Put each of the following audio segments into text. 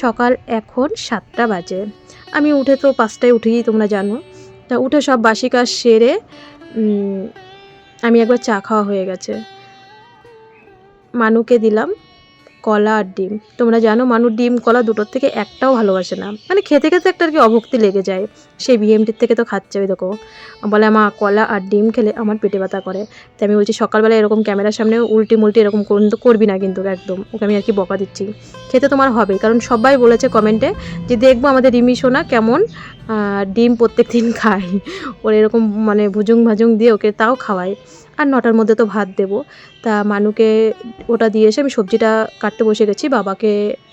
সকাল এখন সাতটা বাজে। আমি উঠে তো পাঁচটায় উঠেই তোমরা জানো। তা উঠে সব বাসি কাজ সেরে আমি একবার চা খাওয়া হয়ে গেছে। মানুকে দিলাম। কলা আর ডিম। তোমরা জানো মানুষ ডিম, কলা দুটোর থেকে একটাও ভালোবাসে না। মানে খেতে খেতে একটা আর কি অভক্তি লেগে যায়। সেই বিএমটির থেকে তো খাচ্ছে ওই দেখো। বলে আমার কলা আর ডিম খেলে আমার পেটে ব্যথা করে। তাই আমি বলছি সকালবেলা এরকম ক্যামেরার সামনে উল্টি মুল্টি এরকম করবি না কিন্তু একদম। ওকে আমি আর কি বকা দিচ্ছি। খেতে তোমার হবে কারণ সবাই বলেছে কমেন্টে যে, দেখব আমাদের রিমি, সোনা কেমন ডিম প্রত্যেক দিন খায়। ওর এরকম মানে ভুজুং ভাজুং দিয়ে ওকে তাও খাওয়াই আর নটার মধ্যে তো ভাত দেবো। তা মানুকে ওটা দিয়ে এসে আমি সবজিটা কাটতে বসে গেছি, বাবাকে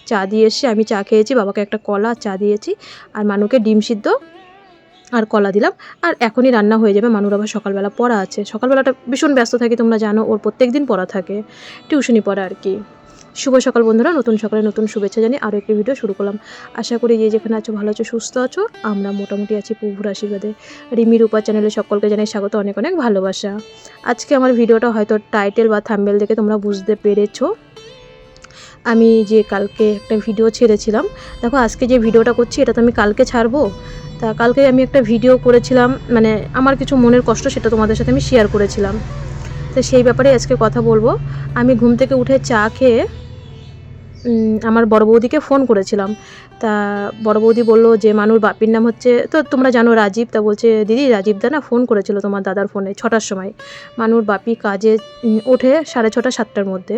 চা দিয়ে এসে আমি চা খেয়েছি, বাবাকে একটা কলা, চা দিয়েছি, আর মানুকে ডিম সিদ্ধ আর কলা দিলাম। আর এখনই রান্না হয়ে যাবে, মানুর আবার সকালবেলা পড়া আছে। সকালবেলাটা ভীষণ ব্যস্ত থাকি, তোমরা জানো, ওর প্রত্যেক দিন পড়া থাকে টিউশনি পড়া আর কি। শুভ সকাল বন্ধুরা, নতুন সকালে নতুন শুভেচ্ছা জানি আরও একটি ভিডিও শুরু করলাম। আশা করি যে যেখানে আছো, ভালো আছো, সুস্থ আছো, আমরা মোটামুটি আছি প্রভুর আশীর্বাদে। রিমির উপা চ্যানেলে সকলকে জানাই স্বাগত, অনেক অনেক ভালোবাসা। আজকে আমার ভিডিওটা হয়তো টাইটেল বা থাম্বেল দেখে তোমরা বুঝতে পেরেছ। আমি যে কালকে একটা ভিডিও ছেড়েছিলাম, দেখো আজকে যে ভিডিওটা করছি, এটা তো আমি কালকে ছাড়বো। তা কালকে আমি একটা ভিডিও করেছিলাম মানে আমার কিছু মনের কষ্ট সেটা তোমাদের সাথে আমি শেয়ার করেছিলাম। তো সেই ব্যাপারে আজকে কথা বলব। আমি ঘুম থেকে উঠে চা খেয়ে আমার বড় বৌদিকে ফোন করেছিলাম। তা বড় বৌদি বলল যে, মানুর বাপির নাম হচ্ছে তো তোমরা জানো রাজীব, তা বলছে, দিদি, রাজীব দা না ফোন করেছিল তোমার দাদার ফোনে ছটার সময়। মানুর বাপি কাজে ওঠে সাড়ে ছটা, সাতটার মধ্যে।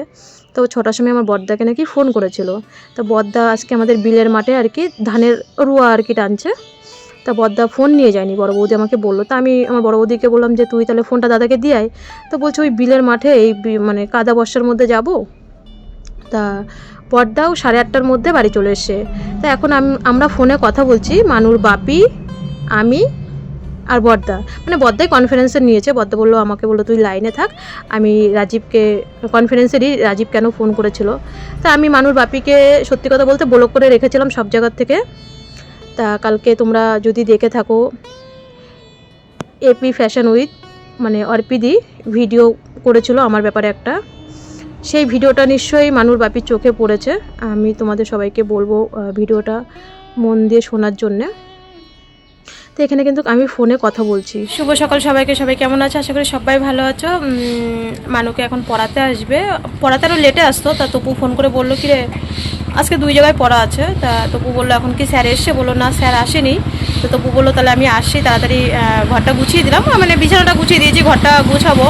তো ছটার সময় আমার বদ্দাকে নাকি ফোন করেছিল। তো বদ্দা আজকে আমাদের বিলের মাঠে আর কি ধানের রুয়া আর কি টানছে। তা বদ্দা ফোন নিয়ে যায়নি। বড় বৌদি আমাকে বলল, তা আমি আমার বড় বৌদিকে বললাম যে, তুই তাহলে ফোনটা দাদাকে দিয়ে আয়। তো বলছে, ওই বিলের মাঠে এই মানে কাদা বর্ষার মধ্যে যাব? তা বড়দাও সাড়ে আটটার মধ্যে বাড়ি চলে এসছে। তা এখন আম- আমরা ফোনে কথা বলছি, মানুর বাপি, আমি আর বর্দা। মানে বর্দাই কনফারেন্সে নিয়েছে, বর্দা বলল, আমাকে বলল, তুই লাইনে থাক। আমি রাজীবকে কনফারেন্সেরই রাজীব কেন ফোন করেছিল? তা আমি মানুর বাপিকে সত্যি কথা বলতে ব্লক করে রেখেছিলাম সব জায়গার থেকে। তা কালকে তোমরা যদি দেখে থাকো এপি ফ্যাশন উইথ মানে অর্পিদি ভিডিও করেছিল আমার ব্যাপারে একটা। সেই ভিডিওটা নিশ্চয়ই মানুর বাপির চোখে পড়েছে। আমি তোমাদের সবাইকে বলব ভিডিওটা মন দিয়ে শোনার জন্যে। তো এখানে কিন্তু আমি ফোনে কথা বলছি। শুভ সকাল সবাইকে। সবাই কেমন আছে? আশা করি সবাই ভালো আছো। মানুকে এখন পড়াতে আসবে। পড়াতে আরও লেটে আসতো, তা তপু ফোন করে বলল কি রে আজকে দুই জায়গায় পড়া আছে। তা তপু বলল, এখন কি স্যার এসছে? বলল, না, স্যার আসেনি। তো তপু বলল, তাহলে আমি আসছি, তাড়াতাড়ি ঘরটা গুছিয়ে দিলাম। মানে বিছানাটা গুছিয়ে দিয়েছি, ঘরটা গুছাবো।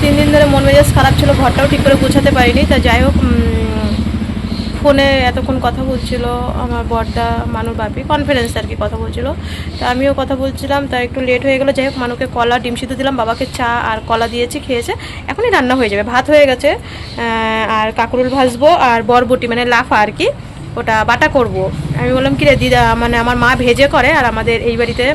তিন দিন ধরে মন মেজাজ খারাপ ছিল, ঘরটাও ঠিক করে গুছাতে পারিনি। তা যাই হোক ফোনে এতক্ষণ কথা বলছিল আমার বরদা, মানুর বাপি কনফারেন্স আর কি কথা বলছিল। তা আমিও কথা বলছিলাম, তা একটু লেট হয়ে গেলো, যাই হোক, মানুকে কলা, ডিম সিদ্ধ দিলাম, বাবাকে চা আর কলা দিয়েছি, খেয়েছে। এখনই রান্না হয়ে যাবে, ভাত হয়ে গেছে আর কাকরুল ভাজবো আর বরবটি মানে লাফা আর কি, ওটা বাটা করব। আমি বললাম কি রে দিদা মানে আমার মা ভেজে করে আর আমাদের এই বাড়িতে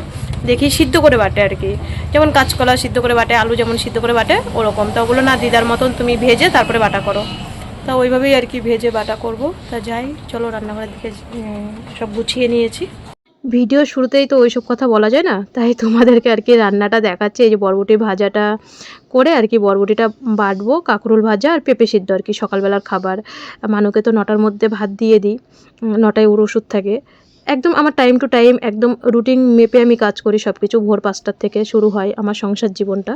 দেখি সিদ্ধ করে বাটে আর কি। যেমন কাঁচকলা সিদ্ধ করে বাটে, আলু যেমন সিদ্ধ করে বাটে, ওরকম। তা ওগুলো না, দিদার মতন তুমি ভেজে তারপরে বাটা করো। তা ওইভাবেই আর কি ভেজে বাটা করব। তা যাই, চলো রান্নাঘরের দিকে সব গুছিয়ে নিয়েছি। ভিডিও শুরুতেই তো ওইসব কথা বলা যায় না, তাই তোমাদেরকে আর কি রান্নাটা দেখাচ্ছে। এই যে বরবটি ভাজাটা করে আর কি বরবটিটা বাটবো, কাঁকরোল ভাজা আর পেঁপে সিদ্ধ আর কি, সকালবেলার খাবার। মানুকে তো নটার মধ্যে ভাত দিয়ে দিই নটায় ওর ওষুধ থাকে। একদম আমার টাইম টু টাইম একদম রুটিন মেপে আমি কাজ করি সব কিছু ভোর পাঁচটার থেকে শুরু হয় আমার সংসার জীবনটা।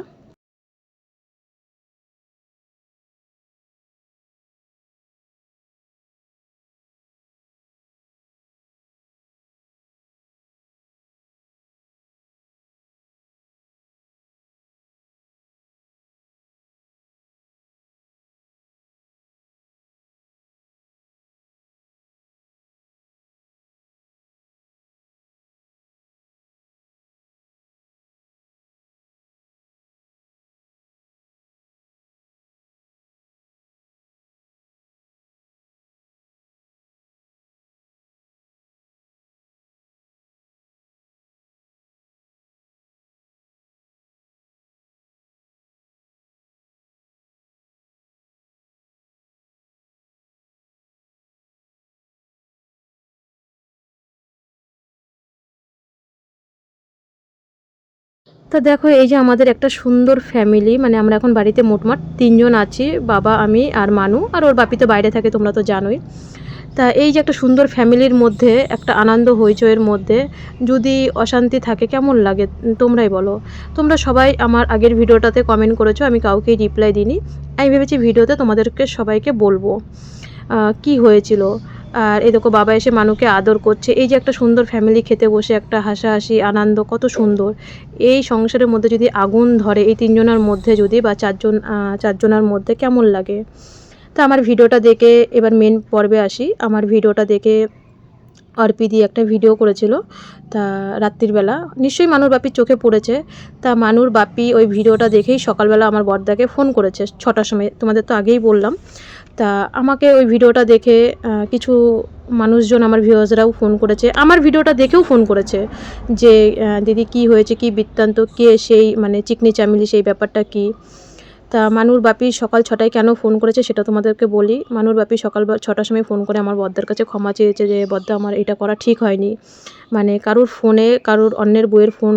তা দেখো, এই যে আমাদের একটা সুন্দর ফ্যামিলি মানে আমরা এখন বাড়িতে মোটমাট তিনজন আছি, বাবা, আমি আর মানু, আর ওর বাপি তো বাইরে থাকে, তোমরা তো জানোই। তা এই যে একটা সুন্দর ফ্যামিলির মধ্যে, একটা আনন্দ হইচইয়ের মধ্যে, যদি অশান্তি থাকে, কেমন লাগে? তোমরাই বলো। তোমরা সবাই আমার আগের ভিডিওটাতে কমেন্ট করেছ, আমি কাউকেই রিপ্লাই দিইনি। আমি ভেবেছি ভিডিওতে তোমাদেরকে সবাইকে বলব। কি হয়েছিল? আর এই দেখো বাবা এসে মানুকে আদর করছে। এই যে একটা সুন্দর ফ্যামিলি খেতে বসে, একটা হাসাহাসি, আনন্দ, কত সুন্দর। এই সংসারের মধ্যে যদি আগুন ধরে, এই তিনজনের মধ্যে যদি বা চারজন চারজনের মধ্যে কেমন লাগে? তা আমার ভিডিওটা দেখে এবার মেন পর্বে আসি। আমার ভিডিওটা দেখে অর্পিদি একটা ভিডিও করেছিল, তা রাত্রিবেলা নিশ্চয়ই মানুর বাপির চোখে পড়েছে। তা মানুর বাপি ওই ভিডিওটা দেখেই সকালবেলা আমার বর্দাকে ফোন করেছে, ছটার সময়। তোমাদের তো আগেই বললাম। তা আমাকে ওই ভিডিওটা দেখে কিছু মানুষজন আমার ভিউয়ার্সরাও ফোন করেছে। আমার ভিডিওটা দেখেও ফোন করেছে যে দিদি কি হয়েছে, কি বৃত্তান্ত, কে সেই মানে চিকনি চামিলি, সেই ব্যাপারটা কি? তা মানুর বাপি সকাল ছটায় কেন ফোন করেছে সেটা তোমাদেরকে বলি। মানুর বাপি সকাল ছটার সময় ফোন করে আমার বদ্দার কাছে ক্ষমা চেয়েছে যে বদ্দা আমার এটা করা ঠিক হয়নি। মানে কারুর ফোনে কারুর অন্যের বউয়ের ফোন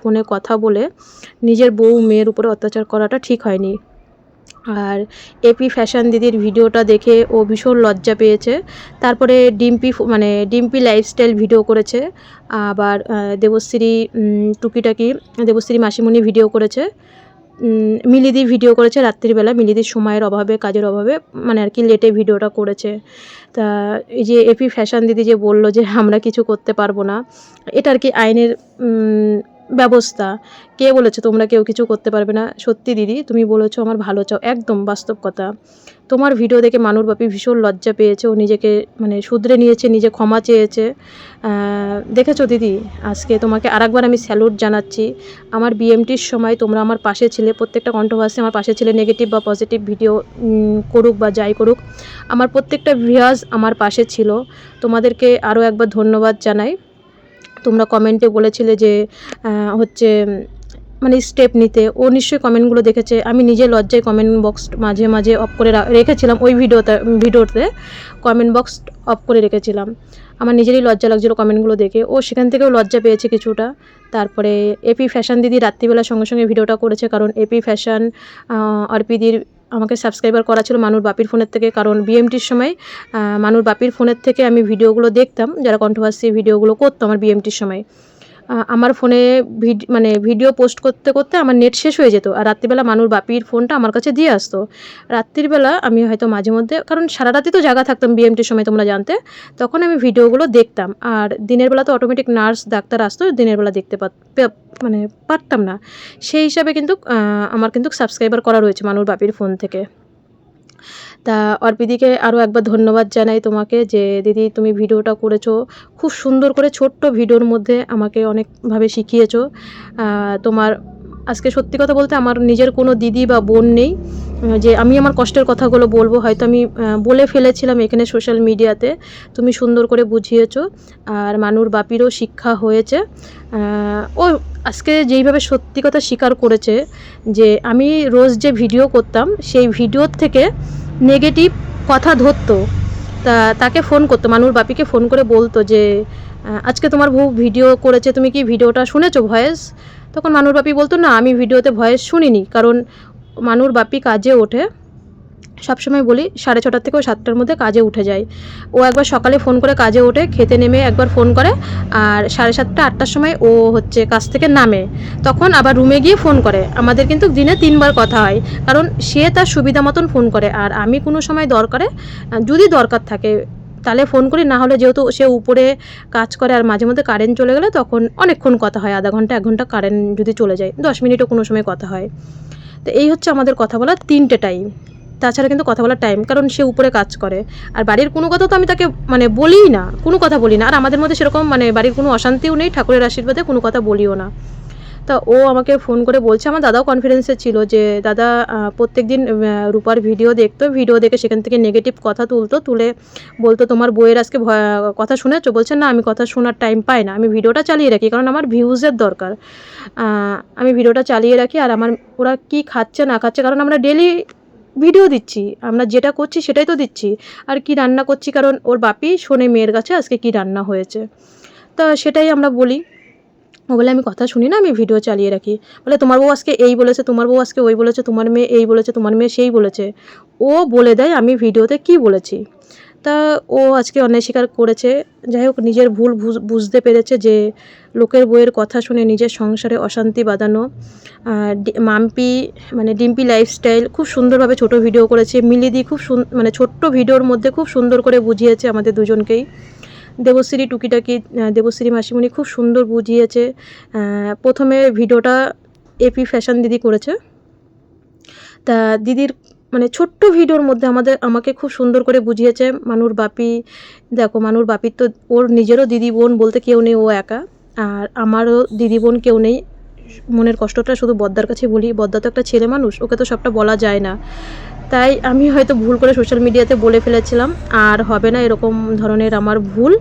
ফোনে কথা বলে নিজের বউ মেয়ের উপরে অত্যাচার করাটা ঠিক হয়নি। আর এপি ফ্যাশন দিদির ভিডিওটা দেখে ও ভীষণ লজ্জা পেয়েছে। তারপরে ডিম্পি মানে ডিম্পি লাইফস্টাইল ভিডিও করেছে। আবার দেবশ্রী টুকিটাকি, দেবশ্রী মাসিমণি ভিডিও করেছে। মিলিদি ভিডিও করেছে রাত্রিবেলা মিলিদির সময়ের অভাবে, কাজের অভাবে মানে আর কি লেটে ভিডিওটা করেছে। তা এই যে এপি ফ্যাশন দিদি যে বলল যে আমরা কিছু করতে পারব না, এটা আর কি আইনের ব্যবস্থা। কে বলেছে তোমরা কেউ কিছু করতে পারবে না? সত্যি দিদি, তুমি বলেছ আমার ভালো চাও। একদম বাস্তব কথা। তোমার ভিডিও দেখে মানুর বাপি ভীষণ লজ্জা পেয়েছে। ও নিজেকে মানে শুধরে নিয়েছে, নিজে ক্ষমা চেয়েছে। দেখেছ দিদি, আজকে তোমাকে আরেকবার আমি স্যালুট জানাচ্ছি। আমার বিএমটির সময় তোমরা আমার পাশে ছিলে। প্রত্যেকটা কন্ট্রোভার্সি আমার পাশে ছিলে। নেগেটিভ বা পজিটিভ ভিডিও করুক বা যাই করুক। আমার প্রত্যেকটা ভিউয়ার্স আমার পাশে ছিল। তোমাদেরকে আরও একবার ধন্যবাদ জানাই। তোমরা কমেন্টে বলেছিলে যে হচ্ছে মানে স্টেপ নিতে। ও নিশ্চয়ই কমেন্টগুলো দেখেছে। আমি নিজে লজ্জায় কমেন্ট বক্স মাঝে মাঝে অফ করে রেখেছিলাম ওই ভিডিওতে ভিডিওতে কমেন্ট বক্স অফ করে রেখেছিলাম। আমার নিজেরই লজ্জা লাগছিল কমেন্টগুলো দেখে। ও সেখান থেকেও লজ্জা পেয়েছে কিছুটা। তারপরে এপি ফ্যাশন দিদি রাত্রিবেলা সঙ্গে সঙ্গে ভিডিওটা করেছে, কারণ এপি ফ্যাশন অর্পিদির আমাকে সাবস্ক্রাইবার করা ছিল মানুর বাপির ফোনের থেকে, কারণ বিএমটির সময় মানুর বাপির ফোনের থেকে আমি ভিডিওগুলো দেখতাম, যারা কন্ট্রোভার্সি ভিডিওগুলো করতো আমার বিএমটির সময়। আমার ফোনে ভিড মানে ভিডিও পোস্ট করতে করতে আমার নেট শেষ হয়ে যেত। আর রাত্রিবেলা মানুর বাপির ফোনটা আমার কাছে দিয়ে আসতো। রাত্রিবেলা আমি হয়তো মাঝে মধ্যে, কারণ সারা রাতি তো জায়গা থাকতাম বিএমটির সময় তোমরা জানতে, তখন আমি ভিডিওগুলো দেখতাম। আর দিনের বেলা তো অটোমেটিক নার্স ডাক্তার আসতো, দিনের বেলা দেখতে পাত মানে পারতাম না। সেই হিসাবে কিন্তু আমার কিন্তু সাবস্ক্রাইবার করা রয়েছে মানুর বাপির ফোন থেকে। তা অর্পিদিকে আরও একবার ধন্যবাদ জানাই তোমাকে যে দিদি তুমি ভিডিওটা করেছ, খুব সুন্দর করে ছোট্ট ভিডিওর মধ্যে আমাকে অনেকভাবে শিখিয়েছো। তোমার আজকে সত্যি কথা বলতে আমার নিজের কোনো দিদি বা বোন নেই যে আমি আমার কষ্টের কথাগুলো বলব, হয়তো আমি বলে ফেলেছিলাম এখানে সোশ্যাল মিডিয়াতে, তুমি সুন্দর করে বুঝিয়েছো। আর মানুর বাপিরও শিক্ষা হয়েছে। ও আজকে যেইভাবে সত্যি কথা স্বীকার করেছে যে আমি রোজ যে ভিডিও করতাম, সেই ভিডিওর থেকে নেগেটিভ কথা ধরতো। তা, তাকে ফোন করতো মানুর বাপিকে ফোন করে বলতো যে আজকে তোমার বউ ভিডিও করেছে, তুমি কি ভিডিওটা শুনেছো ভয়েস? তখন মানুর বাপি বলতো, না, আমি ভিডিওতে ভয়েস শুনিনি, কারণ মানুর বাপি কাজে ওঠে। সবসময় বলি, সাড়ে ছটার থেকে সাতটার মধ্যে কাজে উঠে যায়। ও একবার সকালে ফোন করে কাজে ওঠে, খেতে নেমে একবার ফোন করে, আর সাড়ে সাতটা, আটটার সময় ও হচ্ছে কাজ থেকে নামে। তখন আবার রুমে গিয়ে ফোন করে। আমাদের কিন্তু দিনে তিনবার কথা হয়, কারণ সে তার সুবিধা মতন ফোন করে। আর আমি কোনো সময় দরকারে, যদি দরকার থাকে, তাহলে ফোন করি, না হলে যেহেতু সে উপরে কাজ করে আর মাঝে মধ্যে কারেন্ট চলে গেলে তখন অনেকক্ষণ কথা হয়, আধা ঘণ্টা, এক ঘণ্টা কারেন্ট যদি চলে যায়, দশ মিনিটও কোনো সময় কথা হয়। তো এই হচ্ছে আমাদের কথা বলার তিনটে টাইম তাছাড়া কিন্তু কথা বলার টাইম কারণ সে উপরে কাজ করে। আর বাড়ির কোনো কথা তো আমি তাকে মানে বলিই না, কোনো কথা বলি না। আর আমাদের মধ্যে সেরকম মানে বাড়ির কোনো অশান্তিও নেই, ঠাকুরের আশীর্বাদে কোনো কথা বলিও না। তা ও আমাকে ফোন করে বলছে, আমার দাদাও কনফিডেন্সে ছিল যে, দাদা প্রত্যেক দিন রূপার ভিডিও দেখতো ভিডিও দেখে সেখান থেকে নেগেটিভ কথা তুলতো, তুলে বলতো, তোমার বইয়ের আজকে কথা শুনেছো? বলছে, না, আমি কথা শোনার টাইম পাই না, আমি ভিডিওটা চালিয়ে রাখি, কারণ আমার ভিউজের দরকার। আমি ভিডিওটা চালিয়ে রাখি, আর আমার, ওরা কি খাচ্ছে, না খাচ্ছে, কারণ আমরা ডেলি ভিডিও দিচ্ছি। আমরা যেটা করছি সেটাই তো দিচ্ছি। আর কি রান্না করছি? কারণ ওর বাপি শোনে মেয়ের কাছে আজকে কি রান্না হয়েছে। তা সেটাই আমরা বলি। ও বলে, আমি কথা শুনি না, আমি ভিডিও চালিয়ে রাখি। বলে, তোমার বউ আজকে এই বলেছে, তোমার বউ আজকে ওই বলেছে, তোমার মেয়ে এই বলেছে, তোমার মেয়ে সেই বলেছে। ও বলে দেয়, আমি ভিডিওতে কি বলেছি? তা ও আজকে অন্যায় স্বীকার করেছে। যাই হোক, নিজের ভুল বুঝতে পেরেছে যে লোকের বইয়ের কথা শুনে নিজের সংসারে অশান্তি বাঁধানো মাম্পি মানে ডিম্পি লাইফস্টাইল খুব সুন্দরভাবে ছোট ভিডিও করেছে। মিলিদি খুব মানে ছোট্ট ভিডিওর মধ্যে খুব সুন্দর করে বুঝিয়েছে আমাদের দুজনকেই। দেবশ্রী টুকিটাকি দেবশ্রী মাসিমণি খুব সুন্দর বুঝিয়েছে। প্রথমে ভিডিওটা এপি ফ্যাশন দিদি করেছে। তা দিদির মানে ছোট্ট ভিডিওর মধ্যে আমাদের, আমাকে খুব সুন্দর করে বুঝিয়েছে। মানুর বাপি, দেখো, মানুর বাপির তো ওর নিজেরও দিদি বোন বলতে কেউ নেই, ও একা। আর আমারও দিদি বোন কেউ নেই, মনের কষ্টটা শুধু বদ্দার কাছে বলি, বদ্দা তো একটা ছেলে মানুষ, ওকে তো সবটা বলা যায় না। তাই আমি হয়তো ভুল করে সোশ্যাল মিডিয়াতে বলে ফেলেছিলাম, আর হবে না এরকম ধরনের আমার ভুল।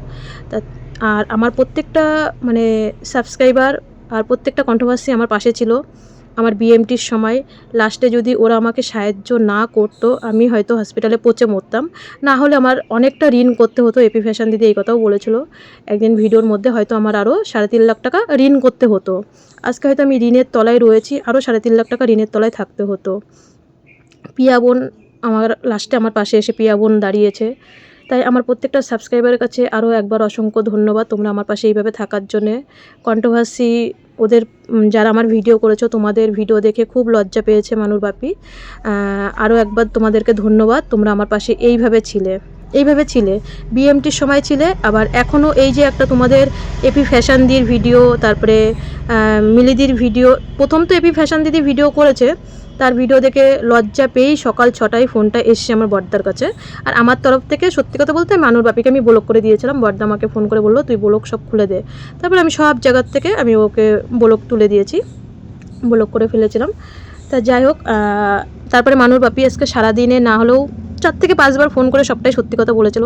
আর আমার প্রত্যেকটা মানে সাবস্ক্রাইবার আর প্রত্যেকটা কন্ট্রোভার্সি আমার পাশে ছিল। আমার বিএমটির সময়। লাস্টে যদি ওরা আমাকে সাহায্য না করতো, আমি হয়তো হসপিটালে পচে মরতাম। না হলে আমার অনেকটা ঋণ করতে হতো এপি ফ্যাশন দিদি এই কথাও বলেছিল। একদিন ভিডিওর মধ্যে হয়তো আমার আরও সাড়ে তিন লাখ টাকা ঋণ করতে হতো। আজকে হয়তো আমি ঋণের তলায় রয়েছি আরও সাড়ে তিন লাখ টাকা ঋণের তলায় থাকতে হতো। পিয়া বোন আমার লাস্টে আমার পাশে এসে পিয়া বোন দাঁড়িয়েছে। তাই আমার প্রত্যেকটা সাবস্ক্রাইবারের কাছে আরও একবার অসংখ্য ধন্যবাদ তোমরা আমার পাশে এইভাবে থাকার জন্যে। কন্ট্রোভার্সি ওদের যারা আমার ভিডিও করেছ, তোমাদের ভিডিও দেখে খুব লজ্জা পেয়েছে মানুর বাপি। আরও একবার তোমাদেরকে ধন্যবাদ, তোমরা আমার পাশে এইভাবে ছিলে। এইভাবে ছিলে। বিএমটির সময় ছিলে, আবার এখনও এই যে একটা তোমাদের এপি ফ্যাশান দির ভিডিও তারপরে মিলিদির ভিডিও প্রথম তো এপি ফ্যাশন দিদি ভিডিও করেছে তার ভিডিও দেখে লজ্জা পেয়েই সকাল ছটায় ফোনটা এসছে আমার বর্দার কাছে। আর আমার তরফ থেকে সত্যি কথা বলতে মানুর বাপিকে আমি ব্লক করে দিয়েছিলাম। বর্দা আমাকে ফোন করে বলল, তুই ব্লক সব খুলে দে। তারপরে আমি সব জায়গার থেকে আমি ওকে ব্লক তুলে দিয়েছি ব্লক করে ফেলেছিলাম। তা যাই হোক তারপরে মানুর বাপি আজকে সারাদিনে না হলেও চার থেকে পাঁচবার ফোন করে সবটাই সত্যি কথা বলেছিল।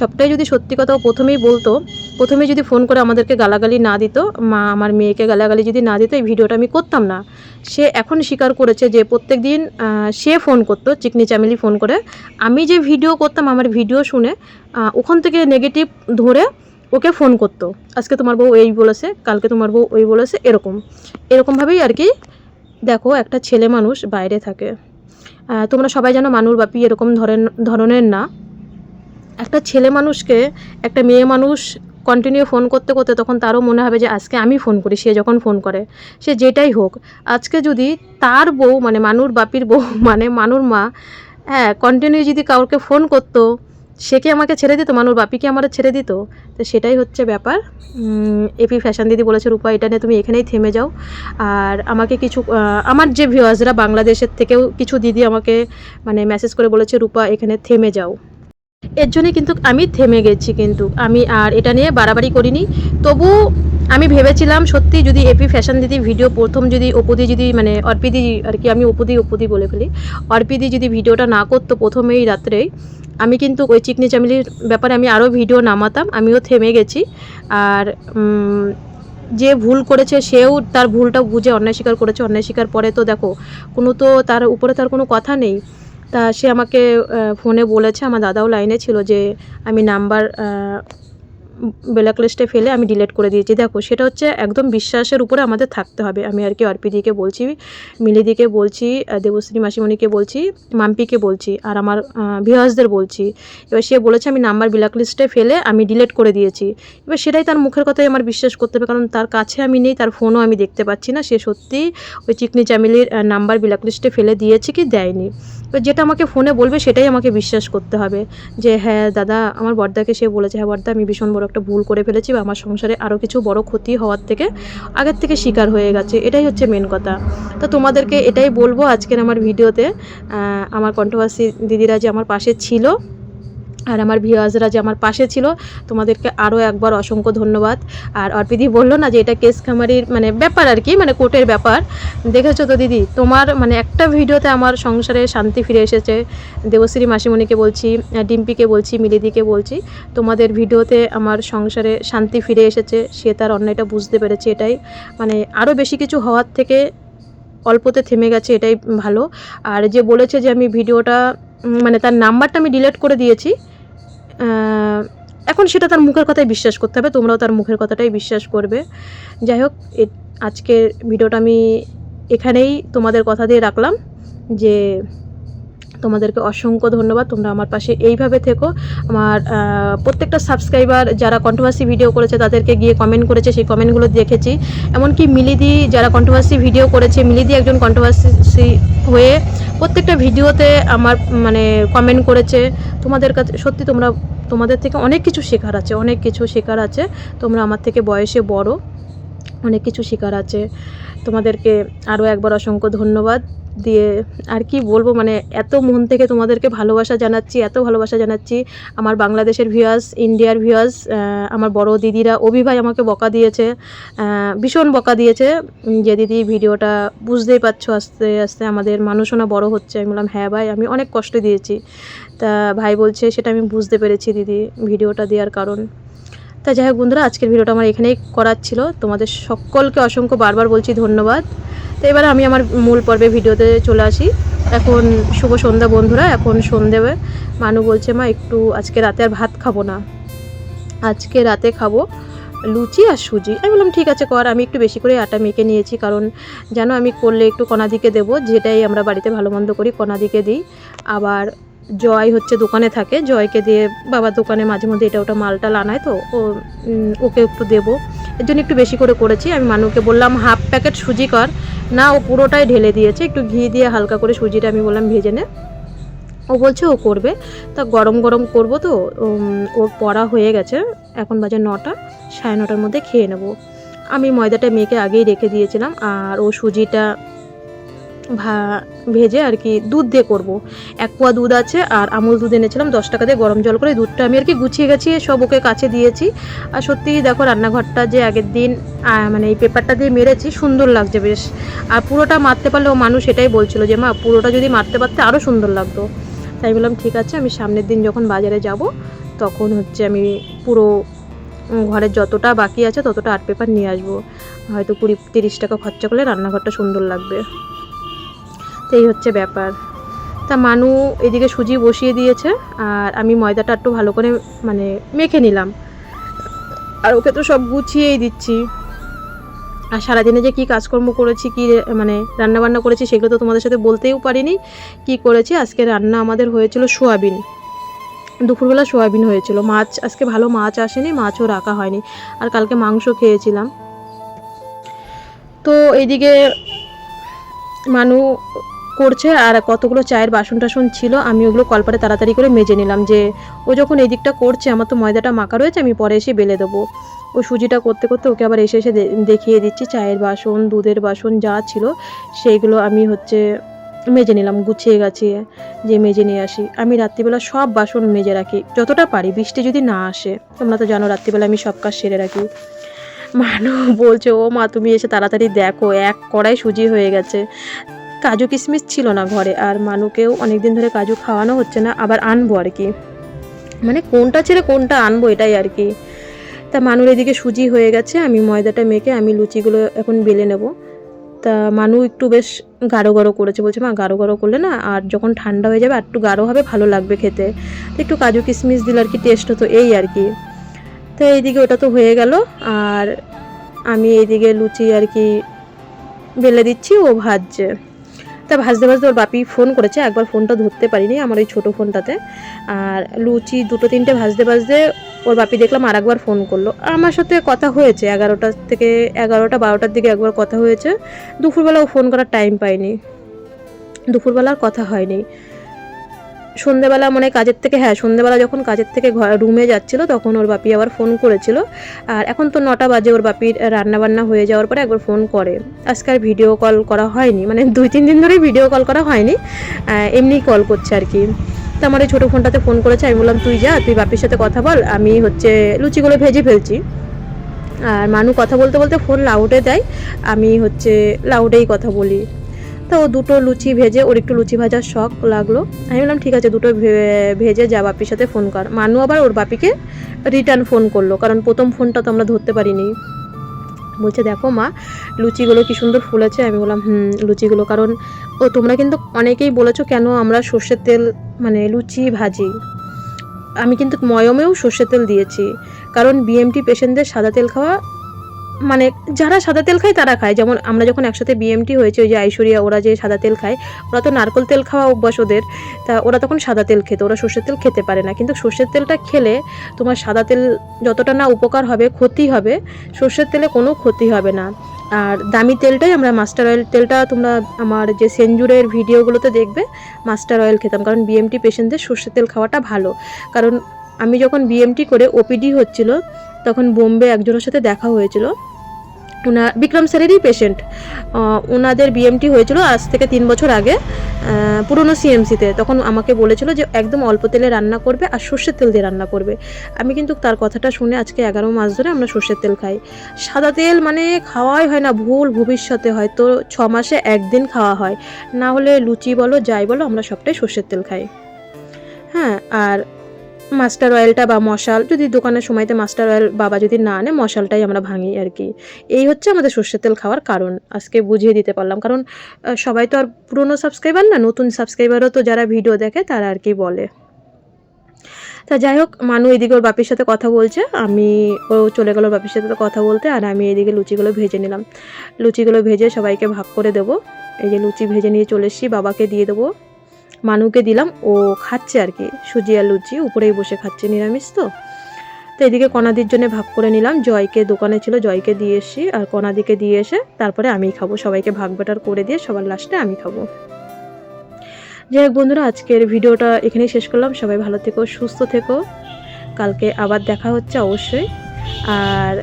সবটাই যদি সত্যি কথা প্রথমেই বলতো, প্রথমেই যদি ফোন করে আমাদেরকে গালাগালি না দিত, মা আমার মেয়েকে গালাগালি যদি না দিত, এই ভিডিওটা আমি করতাম না। সে এখন স্বীকার করেছে যে প্রত্যেক দিন সে ফোন করতো, চিকনি চামেলি ফোন করে। আমি যে ভিডিও করতাম, আমার ভিডিও শুনে ওখান থেকে নেগেটিভ ধরে ওকে ফোন করতো। আজকে তোমার বউ এই বলেছে, কালকে তোমার বউ ওই বলেছে, এরকম। এরকমভাবেই আর কি, দেখো একটা ছেলে মানুষ বাইরে থাকে। তোমরা সবাই জানো মানুর বাপি এরকম ধরেন ধরনের না। একটা ছেলে মানুষকে একটা মেয়ে মানুষ কন্টিনিউ ফোন করতে করতে তখন তারও মনে হবে যে আজকে আমি ফোন করি, সে যখন ফোন করে, সে যেটাই হোক। আজকে যদি তার বউ মানে মানুর বাপির বউ মানে মানুর মা হ্যাঁ কন্টিনিউ যদি কাউকে ফোন করতো সে কি আমাকে ছেড়ে দিত? মানুর বাপি কি আমার ছেড়ে দিত? তো সেটাই হচ্ছে ব্যাপার। এপি ফ্যাশন দিদি বলেছে, রূপা, এটা নিয়ে তুমি এখানেই থেমে যাও। আর আমাকে কিছু আমার যে ভিউয়ার্সরা বাংলাদেশের থেকেও কিছু দিদি আমাকে মানে মেসেজ করে বলেছে, রূপা, এখানে থেমে যাও। এর জন্যে কিন্তু আমি থেমে গেছি কিন্তু। আমি আর এটা নিয়ে বাড়াবাড়ি করিনি। তবু আমি ভেবেছিলাম, সত্যি যদি এপি ফ্যাশন দিদি ভিডিও প্রথম যদি অপুদি যদি মানে অর্পিদি আর কি, আমি অপুদি অপুদি বলে ফেলি, অর্পিদি যদি ভিডিওটা না করতো প্রথমেই রাত্রেই আমি কিন্তু ওই চিকনি চামিলির ব্যাপারে আমি আরও ভিডিও নামাতাম, আমিও থেমে গেছি। আর যে ভুল করেছে সেও তার ভুলটা বুঝে অন্যায় স্বীকার করেছে, অন্যায় স্বীকার পরে তো দেখো, কোনো তো তার উপরে তার কোনো কথা নেই। তা সে আমাকে ফোনে বলেছে, আমার দাদাও লাইনে ছিল যে আমি নাম্বার ব্ল্যাক লিস্টে ফেলে আমি ডিলিট করে দিয়েছি। দেখো, সেটা হচ্ছে একদম বিশ্বাসের উপরে আমাদের থাকতে হবে। আমি আর কি অর্পিদিকে বলছি মিলিদিকে বলছি দেবশ্রী মাসিমণিকে বলছি মাম্পিকে বলছি, আর আমার ভিহাসদের বলছি। এবার সে বলেছে আমি নাম্বার ব্ল্যাক লিস্টে ফেলে আমি ডিলিট করে দিয়েছি। এবার সেটাই তার মুখের কথাই আমার বিশ্বাস করতে হবে, কারণ তার কাছে আমি নেই, তার ফোনও আমি দেখতে পাচ্ছি না। সে সত্যিই ওই চিকনি চামিলির নাম্বার ব্ল্যাক লিস্টে ফেলে দিয়েছে কি দেয়নি। এবার যেটা আমাকে ফোনে বলবে সেটাই আমাকে বিশ্বাস করতে হবে যে হ্যাঁ দাদা, আমার বর্দাকে সে বলেছে হ্যাঁ বর্দা, আমি ভীষণ বড় একটা ভুল করে ফেলেছি বা আমার সংসারে আরও কিছু বড় ক্ষতি হওয়ার থেকে আগের থেকে শিকার হয়ে গেছে। এটাই হচ্ছে মেন কথা। তো তোমাদেরকে এটাই বলব আজকের আমার ভিডিওতে। আমার কণ্ঠবাসী দিদিরা যে আমার পাশে ছিল আর আমার ভিওয়াজরা যে আমার পাশে ছিল, তোমাদেরকে আরও একবার অসংখ্য ধন্যবাদ। আর অর্পিদি বলল না যে এটা কেস খামারির মানে ব্যাপার আর কি মানে কোর্টের ব্যাপার। দেখেছ তো দিদি, তোমার মানে একটা ভিডিওতে আমার সংসারে শান্তি ফিরে এসেছে। দেবশ্রী মাসিমণিকে বলছি ডিম্পিকে বলছি, মিলিদিকে বলছি, তোমাদের ভিডিওতে আমার সংসারে শান্তি ফিরে এসেছে, সে তার অন্যায়টা বুঝতে পেরেছে এটাই। মানে আরও বেশি কিছু হওয়ার থেকে অল্পতে থেমে গেছে এটাই ভালো। আর যে বলেছে যে আমি ভিডিওটা মানে তার নাম্বারটা আমি ডিলেট করে দিয়েছি। এখন সেটা তার মুখের কথাই বিশ্বাস করতে হবে, তোমরাও তার মুখের কথাটাই বিশ্বাস করবে। যাই হোক আজকের ভিডিওটা আমি এখানেই তোমাদের কথা দিয়ে রাখলাম যে তোমাদেরকে অসংখ্য ধন্যবাদ। তোমরা আমার পাশে এইভাবে থেকো। আমার প্রত্যেকটা সাবস্ক্রাইবার যারা কন্ট্রোভার্সি ভিডিও করেছে, তাদেরকে গিয়ে কমেন্ট করেছে, সেই কমেন্টগুলো দেখেছি। এমনকি মিলিদি যারা কন্ট্রোভার্সি ভিডিও করেছে, মিলিদি একজন কন্ট্রোভার্সি হয়ে প্রত্যেকটা ভিডিওতে আমার মানে কমেন্ট করেছে। তোমাদের কাছে, সত্যি তোমরা, তোমাদের থেকে অনেক কিছু শেখার আছে, অনেক কিছু শেখার আছে। তোমরা আমার থেকে বয়সে বড়, অনেক কিছু শেখার আছে। তোমাদেরকে আরও একবার অসংখ্য ধন্যবাদ। দিয়ে আর কি বলব মানে এত মন থেকে তোমাদেরকে ভালোবাসা জানাচ্ছি, এত ভালোবাসা জানাচ্ছি। আমার বাংলাদেশের ভিউয়ার্স ইন্ডিয়ার ভিউয়ার্স আমার বড় দিদিরা, অভি ভাই আমাকে বকা দিয়েছে ভীষণ বকা দিয়েছে। যে দিদি ভিডিওটা বুঝতেই পারছ, আস্তে আস্তে আমাদের মানুষও না বড় হচ্ছে। আমি বললাম হ্যাঁ ভাই, আমি অনেক কষ্ট দিয়েছি। তা ভাই বলছে, সেটা আমি বুঝতে পেরেছি দিদি, ভিডিওটা দেওয়ার কারণ। তা যাই হোক বন্ধুরা, আজকের ভিডিওটা আমার এখানেই করার ছিল। তোমাদের সকলকে অসংখ্য বারবার বলছি ধন্যবাদ। তো এবার আমি আমার মূল পর্বে ভিডিওতে চলে আসি। এখন শুভ সন্ধ্যা বন্ধুরা, এখন সন্ধে মানু বলছে, মা, একটু আজকে রাতে আর ভাত খাব না। আজকে রাতে খাব লুচি আর সুজি। আমি বললাম, ঠিক আছে, কর। আমি একটু বেশি করে আটা মেখে নিয়েছি, কারণ জানো আমি করলে একটু কণাদিকে দেবো, যেটাই আমরা বাড়িতে ভালো মন্দ করি কণাদিকে দিই। আবার জয় হচ্ছে দোকানে থাকে, জয়কে দিয়ে বাবার দোকানে মাঝে মধ্যে এটা ওটা মালটাল আনায় তো, ও ওকে একটু দেবো। এর জন্য একটু বেশি করে করেছি, আমি মানুকে বললাম হাফ প্যাকেট সুজি কর। না, ও পুরোটাই ঢেলে দিয়েছে, একটু ঘি দিয়ে হালকা করে সুজিটা আমি বললাম ভেজে নে। ও বলছে ও করবে, তা গরম গরম করব তো ওর পড়া হয়ে গেছে, এখন বাজে নটা, সাড়ে নটার মধ্যে খেয়ে নেব। আমি ময়দাটা মেখে আগেই রেখে দিয়েছিলাম, আর ও সুজিটা ভেজে আর কি দুধ দিয়ে করব। এক পোয়া দুধ আছে আর আমুল দুধ এনেছিলাম, দশ টাকা দিয়ে গরম জল করে। দুধটা আমি আর কি গুছিয়ে গেছিয়ে সব ওকে কাছে দিয়েছি। আর সত্যিই দেখো রান্নাঘরটা যে আগের দিন মানে এই পেপারটা দিয়ে মেরেছি, সুন্দর লাগছে বেশ। আর পুরোটা মারতে পারলে ও মানুষ এটাই বলছিল যে, মা, পুরোটা যদি মারতে পারতে আরও সুন্দর লাগতো। তাই বললাম, ঠিক আছে, আমি সামনের দিন যখন বাজারে যাব, তখন হচ্ছে আমি পুরো ঘরের যতটা বাকি আছে ততটা আর্ট পেপার নিয়ে আসব। হয়তো কুড়ি, তিরিশ টাকা খরচা করলে রান্নাঘরটা সুন্দর লাগবে। তো এই হচ্ছে ব্যাপার। তা মানু এদিকে সুজি বসিয়ে দিয়েছে আর আমি ময়দাটা একটু ভালো করে মানে মেখে নিলাম। আর ওকে তো সব গুছিয়েই দিচ্ছি। আর সারাদিনে যে কী কাজকর্ম করেছি, কী মানে রান্নাবান্না করেছি সেগুলো তো তোমাদের সাথে বলতেও পারিনি। কি করেছি? আজকে রান্না আমাদের হয়েছিল সোয়াবিন। দুপুরবেলা সোয়াবিন হয়েছিল। মাছ, আজকে ভালো মাছ আসেনি, মাছও রাখা হয়নি। আর কালকে মাংস খেয়েছিলাম। তো এইদিকে মানু করছে আর কতগুলো চায়ের বাসন টাসন ছিল, আমি ওগুলো কলপারে তাড়াতাড়ি করে মেজে নিলাম যে, ও যখন এই দিকটা করছে, আমার তো ময়দাটা মাখা রয়েছে, আমি পরে এসে বেলে দেবো। ও সুজিটা করতে করতে ওকে আবার এসে এসে দেখিয়ে দিচ্ছি, চায়ের বাসন, দুধের বাসন যা ছিল, সেইগুলো আমি হচ্ছে মেজে নিলাম, গুছিয়ে গাছিয়ে, যে মেজে নিয়ে আসি। আমি রাত্রিবেলা সব বাসন মেজে রাখি, যতটা পারি, বৃষ্টি যদি না আসে। তোমরা তো জানো, রাত্রিবেলা আমি সব কাজ সেরে রাখি। মানু বলছে, ও মা, তুমি এসে তাড়াতাড়ি দেখো, এক কড়াই সুজি হয়ে গেছে। কাজু কিশমিশ ছিল না ঘরে, আর মানুকেও অনেকদিন ধরে কাজু খাওয়ানো হচ্ছে না, আবার আনব আর কি। মানে কোনটা ছেড়ে কোনটা আনব এটাই আর কি। তা মানুর এদিকে সুজি হয়ে গেছে, আমি ময়দাটা মেখে আমি লুচিগুলো এখন বেলে নেব। তা মানু একটু বেশ গাঢ় গাঢ় করেছে, বলছে, মা, গাঢ় গাঢ় করলে না আর যখন ঠান্ডা হয়ে যাবে, আর একটু গাঢ় হবে, ভালো লাগবে খেতে। তো একটু কাজু কিশমিশ দিলে আর কি টেস্ট হতো, এই আর কি। তো এইদিকে ওটা তো হয়ে গেল, আর আমি এইদিকে লুচি আর কি বেলে দিচ্ছি, ও ভাজছে। তা ভাজতে ভাজতে ওর বাপি ফোন করেছে, একবার ফোনটা ধরতে পারিনি আমার ওই ছোটো ফোনটাতে। আর লুচি দুটো তিনটে ভাজতে ভাজতে ওর বাপি দেখলাম আর একবার ফোন করল। আমার সাথে কথা হয়েছে এগারোটার থেকে এগারোটা বারোটার দিকে একবার কথা হয়েছে। দুপুরবেলা ও ফোন করার টাইম পাইনি দুপুরবেলার কথা হয়নি। সন্ধেবেলা মানে কাজের থেকে হ্যাঁ সন্ধেবেলা যখন কাজের থেকে ঘর রুমে যাচ্ছিল, তখন ওর বাপি আবার ফোন করেছিল। আর এখন তো নটা বাজে, ওর বাপির রান্না বান্না হয়ে যাওয়ার পরে একবার ফোন করে। আজকে আর ভিডিও কল করা হয়নি মানে দুই, তিন দিন ধরেই ভিডিও কল করা হয়নি এমনি কল করছে আর কি। তো আমার এই ছোটো ফোনটাতে ফোন করেছে, আমি বললাম, তুই যা, তুই বাপির সাথে কথা বল, আমি হচ্ছে লুচিগুলো ভেজে ফেলছি। আর মানু কথা বলতে বলতে ফোন লাউডে দেয়, আমি হচ্ছে লাউডেই কথা বলি। তো দুটো লুচি ভেজে, ওর একটু লুচি ভাজার শখ লাগল। আমি বললাম, ঠিক আছে, দুটো ভেজে যা বাপির সাথে ফোন কর। মানু আবার ওর বাপিকে রিটার্ন ফোন করল, কারণ প্রথম ফোনটা তো আমরা ধরতে পারিনি। বলছে, দেখো মা, লুচিগুলো কি সুন্দর ফুলেছে। আমি বললাম, হুম, লুচিগুলো, কারণ ও, তোমরা কিন্তু অনেকেই বলেছ কেন আমরা সর্ষের তেল মানে লুচি ভাজি। আমি কিন্তু ময়মেও সর্ষের তেল দিয়েছি। কারণ বিএমটি পেশেন্টদের সাদা তেল খাওয়া মানে যারা সাদা তেল খায় তারা খায়। যেমন আমরা যখন একসাথে বিএমটি হয়েছে, ওই যে ঐশ্বরিয়া, ওরা যে সাদা তেল খায়, ওরা তো নারকল তেল খাওয়া অভ্যাস ওদের। তা ওরা তখন সাদা তেল খেতে, ওরা সর্ষের তেল খেতে পারে না। কিন্তু সর্ষের তেলটা খেলে তোমার সাদা তেল যতটা না উপকার হবে, ক্ষতি হবে, সর্ষের তেলে কোনো ক্ষতি হবে না। আর দামি তেলটাই আমরা মাস্টার অয়েল তেলটা তোমরা আমার যে সেঞ্জুরের ভিডিওগুলোতে দেখবে, মাস্টার অয়েল খেতাম। কারণ বিএমটি পেশেন্টদের সর্ষের তেল খাওয়াটা ভালো। কারণ আমি যখন বিএমটি করে ওপিডি হচ্ছিল, তখন বোম্বে একজনের সাথে দেখা হয়েছিল। ওনার বিক্রম স্যারেরই পেশেন্ট ওনাদের বিএমটি হয়েছিল আজ থেকে তিন বছর আগে পুরনো সিএমসিতে তখন আমাকে বলেছিল যে একদম অল্প তেলে রান্না করবে আর সর্ষের তেল দিয়ে রান্না করবে। আমি কিন্তু তার কথাটা শুনে আজকে এগারো মাস ধরে আমরা সর্ষের তেল খাই। সাদা তেল মানে খাওয়াই হয় না, ভুল ভবিষ্যতে হয়তো ছ মাসে একদিন খাওয়া হয়। না হলে লুচি বলো, যাই বলো, আমরা সবটাই সর্ষের তেল খাই। হ্যাঁ আর মাস্টার অয়েলটা বা মশাল, যদি দোকানের সময়তে মাস্টার অয়েল বাবা যদি না আনে, মশালটাই আমরা ভাঙি আর কি। এই হচ্ছে আমাদের সর্ষের তেল খাওয়ার কারণ। আজকে বুঝিয়ে দিতে পারলাম। কারণ সবাই তো আর পুরনো সাবস্ক্রাইবার না, নতুন সাবস্ক্রাইবারও তো যারা ভিডিও দেখে, তারা আর কি বলে। তা যাই হোক, মানু এদিকে ওর বাপির সাথে কথা বলছে, আমি ও চলে গেল বাপির সাথে কথা বলতে, আর আমি এদিকে লুচিগুলো ভেজে নিলাম। লুচিগুলো ভেজে সবাইকে ভাগ করে দেবো। এই যে লুচি ভেজে নিয়ে চলে এসেছি, বাবাকে দিয়ে দেবো। মানুকে দিলাম, ও খাচ্ছে আর কি। সুজি আর লুচি, উপরেই বসে খাচ্ছে, নিরামিষ তো। তো এদিকে কণাদির জন্য ভাগ করে নিলাম। জয়কে দোকানে ছিল, জয়কে দিয়ে এসি আর কণাদিকে দিয়ে এসে তারপরে আমিই খাব। সবাইকে ভাগ বাটার করে দিয়ে সবার লাস্টে আমি খাব। যাই হোক বন্ধুরা, আজকের ভিডিওটা এখানেই শেষ করলাম। সবাই ভালো থেকো, সুস্থ থেকো। কালকে আবার দেখা হচ্ছে অবশ্যই। আর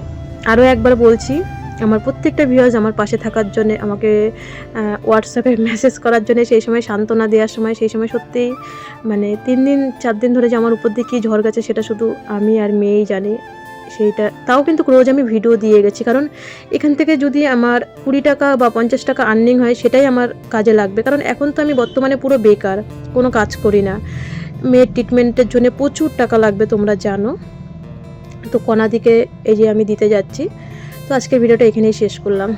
আরও একবার বলছি আমার প্রত্যেকটা ভিউয়ার্স আমার পাশে থাকার জন্য, আমাকে হোয়াটসঅ্যাপে মেসেজ করার জন্য, সেই সময় সান্ত্বনা দেওয়ার সময়, সেই সময় সত্যিই মানে তিন দিন, চার দিন ধরে যে আমার উপর দিয়ে কী ঝড় গেছে সেটা শুধু আমি আর মেয়েই জানি। সেইটা, তাও কিন্তু রোজ আমি ভিডিও দিয়ে গেছি। কারণ এখান থেকে যদি আমার কুড়ি টাকা বা পঞ্চাশ টাকা আর্নিং হয়, সেটাই আমার কাজে লাগবে। কারণ এখন তো আমি বর্তমানে পুরো বেকার, কোনো কাজ করি না। মেয়ের ট্রিটমেন্টের জন্য প্রচুর টাকা লাগবে, তোমরা জানো। তো কণাদিকে এই যে আমি দিতে যাচ্ছি। তো আজকের ভিডিওটা এখানেই শেষ করলাম।